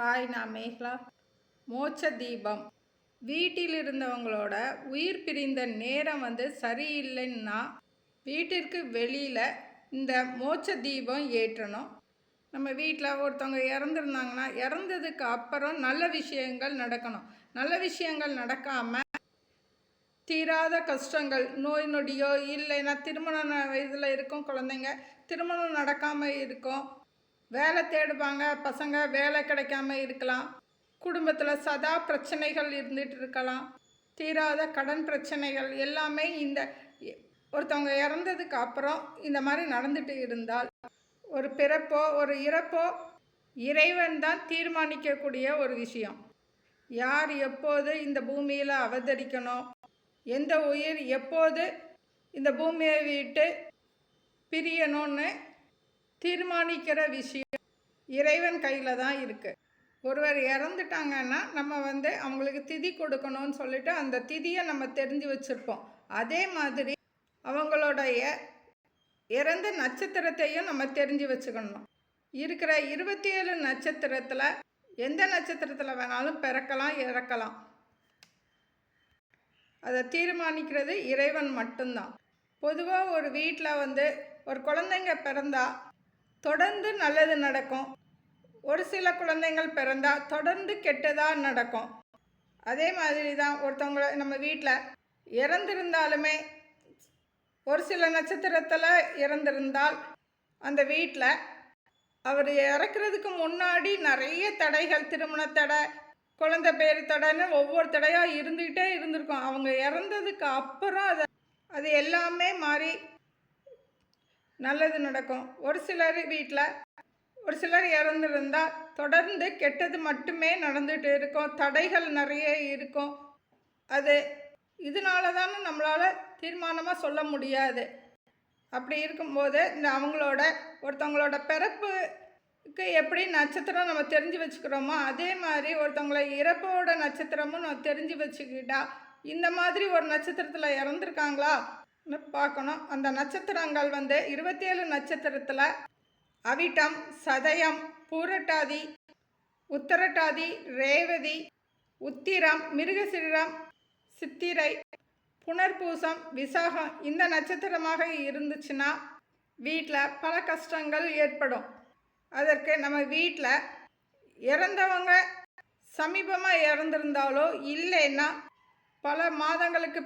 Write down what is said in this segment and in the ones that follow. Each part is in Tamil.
ஹாய் நான் மேகலா. மோட்ச தீபம் வீட்டில் இருந்தவங்களோட உயிர் பிரிந்த நேரம் வந்து சரியில்லைன்னா வீட்டிற்கு வெளியில் இந்த மோட்ச தீபம் ஏற்றணும். நம்ம வீட்டில் ஒருத்தவங்க இறந்துருந்தாங்கன்னா இறந்ததுக்கு அப்புறம் நல்ல விஷயங்கள் நடக்கணும். நல்ல விஷயங்கள் நடக்காமல் தீராத கஷ்டங்கள் நோய் நொடியோ இல்லைன்னா திருமண வயதில் இருக்கும் குழந்தைங்க திருமணம் நடக்காமல் இருக்கும் வேலை தேடுவாங்க பசங்க வேலை கிடைக்காம இருக்கலாம். குடும்பத்தில் சதா பிரச்சனைகள் இருந்துட்டு இருக்கலாம். தீராத கடன் பிரச்சனைகள் எல்லாமே இந்த ஒருத்தவங்க இறந்ததுக்கு அப்புறம் இந்த மாதிரி நடந்துட்டு இருந்தால் ஒரு பிறப்போ ஒரு இறப்போ இறைவன் தான் தீர்மானிக்கக்கூடிய ஒரு விஷயம். யார் எப்போது இந்த பூமியில் அவதரிக்கணும்? எந்த உயிர் எப்போது இந்த பூமியை விட்டு பிரியணும்னு தீர்மானிக்கிற விஷயம் இறைவன் கையில் தான் இருக்குது ஒருவர் இறந்துட்டாங்கன்னா நம்ம வந்து அவங்களுக்கு திதி கொடுக்கணும்னு சொல்லிட்டு அந்த திதியை நம்ம தெரிஞ்சு வச்சுருப்போம். அதே மாதிரி அவங்களுடைய இறந்த நட்சத்திரத்தையும் நம்ம தெரிஞ்சு வச்சுக்கணும். இருக்கிற இருபத்தி ஏழு நட்சத்திரத்தில் எந்த நட்சத்திரத்தில் வேணாலும் பிறக்கலாம் இறக்கலாம். அதை தீர்மானிக்கிறது இறைவன் மட்டும்தான். பொதுவாக ஒரு வீட்டில் வந்து ஒரு குழந்தைங்க பிறந்தா தொடர்ந்து நல்லது நடக்கும். ஒரு சில குழந்தைங்கள் பிறந்தால் தொடர்ந்து கெட்டதாக நடக்கும். அதே மாதிரி தான் ஒருத்தவங்கள நம்ம வீட்டில் இறந்திருந்தாலுமே ஒரு சில நட்சத்திரத்தில் இறந்திருந்தால் அந்த வீட்டில் அவர் இறக்குறதுக்கு முன்னாடி நிறைய தடைகள் திருமண தடை குழந்தை பேர் தடைன்னு ஒவ்வொரு தடையாக இருந்துக்கிட்டே இருந்திருக்கும். அவங்க இறந்ததுக்கு அப்புறம் அதை அது எல்லாமே மாறி நல்லது நடக்கும். ஒரு சிலர் வீட்டில் ஒரு சிலர் இறந்துருந்தா தொடர்ந்து கெட்டது மட்டுமே நடந்துட்டு இருக்கும். தடைகள் நிறைய இருக்கும். அது இதனால தானே நம்மளால் தீர்மானமாக சொல்ல முடியாது. அப்படி இருக்கும்போது இந்த அவங்களோட ஒருத்தவங்களோட பிறப்புக்கு எப்படி நட்சத்திரம் நம்ம தெரிஞ்சு வச்சுக்கிறோமோ அதே மாதிரி ஒருத்தவங்கள இறப்போட நட்சத்திரமும் நம்ம தெரிஞ்சு வச்சுக்கிட்டா இந்த மாதிரி ஒரு நட்சத்திரத்தில் இறந்துருக்காங்களா? பார்க்கணும். அந்த நட்சத்திரங்கள் வந்து இருபத்தி ஏழு நட்சத்திரத்தில் அவிட்டம் சதயம் பூரட்டாதி உத்தரட்டாதி ரேவதி உத்திரம் மிருகசிரம் சித்திரை புனர்பூசம் விசாகம் இந்த நட்சத்திரமாக இருந்துச்சுன்னா வீட்டில் பல கஷ்டங்கள் ஏற்படும். அதற்கு நம்ம வீட்டில் இறந்தவங்க சமீபமாக இறந்துருந்தாலோ இல்லைன்னா பல மாதங்களுக்கு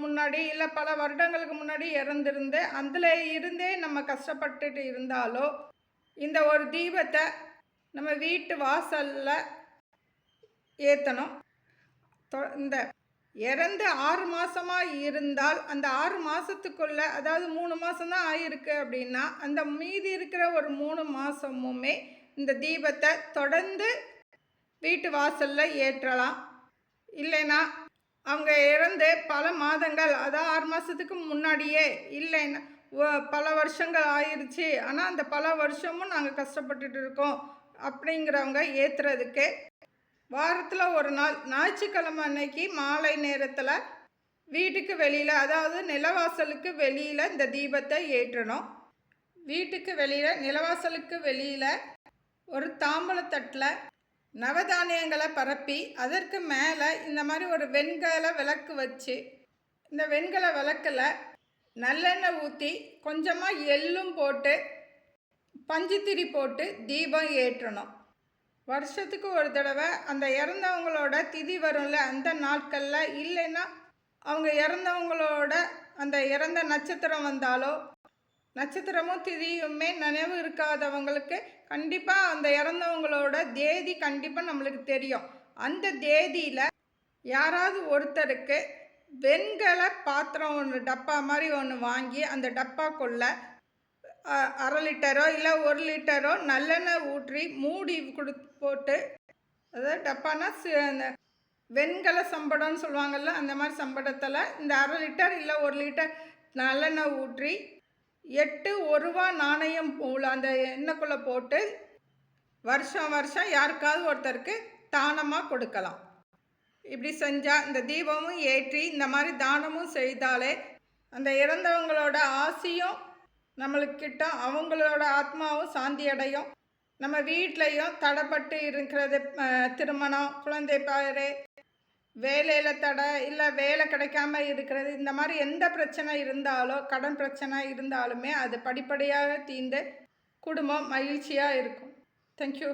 முன்னாடி இல்லை பல வருடங்களுக்கு முன்னாடி இறந்துருந்து அதில் இருந்தே நம்ம கஷ்டப்பட்டுட்டு இருந்தாலோ இந்த ஒரு தீபத்தை நம்ம வீட்டு வாசலில் ஏற்றணும் இந்த இறந்து ஆறு மாதமாக இருந்தால் அந்த ஆறு மாதத்துக்குள்ளே அதாவது மூணு மாதம்தான் ஆயிருக்கு அப்படின்னா அந்த மீதி இருக்கிற ஒரு மூணு மாதமுமே இந்த தீபத்தை தொடர்ந்து வீட்டு வாசலில் ஏற்றலாம். இல்லைன்னா அவங்க இறந்து பல மாதங்கள் அதான் ஆறு மாதத்துக்கு முன்னாடியே இல்லைன்னா பல வருஷங்கள் ஆயிடுச்சு ஆனால் அந்த பல வருஷமும் நாங்கள் கஷ்டப்பட்டுட்டு இருக்கோம் அப்படிங்கிறவங்க ஏற்றுறதுக்கு வாரத்தில் ஒரு நாள் ஞாயிற்றுக்கிழமை அன்னைக்கு மாலை நேரத்தில் வீட்டுக்கு வெளியில் அதாவது நிலவாசலுக்கு வெளியில் இந்த தீபத்தை ஏற்றணும். வீட்டுக்கு வெளியில் நிலவாசலுக்கு வெளியில் ஒரு தாம்பழத்தட்டில் நவதானியங்களை பரப்பி அதற்கு மேலே இந்த மாதிரி ஒரு வெண்கல விளக்கு வச்சு இந்த வெண்கல விளக்கில் நல்லெண்ணெய் ஊற்றி கொஞ்சமாக எள்ளும் போட்டு பஞ்சுத்திரி போட்டு தீபம் ஏற்றணும். வருஷத்துக்கு ஒரு தடவை அந்த இறந்தவங்களோட திதி வரும்ல அந்த நாட்களில் இல்லைன்னா அவங்க இறந்தவங்களோட அந்த இறந்த நட்சத்திரம் வந்தாலோ நட்சத்திரமும் திதியுமே நினைவு இருக்காதவங்களுக்கு கண்டிப்பாக அந்த இறந்தவங்களோட தேதி கண்டிப்பாக நம்மளுக்கு தெரியும். அந்த தேதியில் யாராவது ஒருத்தருக்கு வெண்கல பாத்திரம் ஒன்று டப்பா மாதிரி ஒன்று வாங்கி அந்த டப்பாக்குள்ளே அரை லிட்டரோ இல்லை ஒரு லிட்டரோ நல்லெண்ணெய் ஊற்றி மூடி கொடு போட்டு அதாவது டப்பானா அந்த வெண்கல சம்படம்னு சொல்லுவாங்கள்ல அந்த மாதிரி சம்படத்தில் இந்த அரை லிட்டர் இல்லை ஒரு லிட்டர் நல்லெண்ணெய் ஊற்றி எட்டு ஒரு ரூபா நாணயம் உள்ள அந்த எண்ணெய்க்குள்ளே போட்டு வருஷம் வருஷம் யாருக்காவது ஒருத்தருக்கு தானமாக கொடுக்கலாம். இப்படி செஞ்சால் இந்த தீபமும் ஏற்றி இந்த மாதிரி தானமும் செய்தாலே அந்த இறந்தவங்களோட ஆசையும் நம்மளுக்கிட்ட அவங்களோட ஆத்மாவும் சாந்தி அடையும் நம்ம வீட்லேயும் தடைப்பட்டு இருக்கிறது திருமணம் குழந்தை பாரு வேலையில் தடை இல்லை வேலை கிடைக்காம இருக்கிறது இந்த மாதிரி எந்த பிரச்சனை இருந்தாலோ கடன் பிரச்சனை இருந்தாலுமே அது படிப்படியாக தீர்ந்து குடும்பம் மகிழ்ச்சியாக இருக்கும். தேங்க்யூ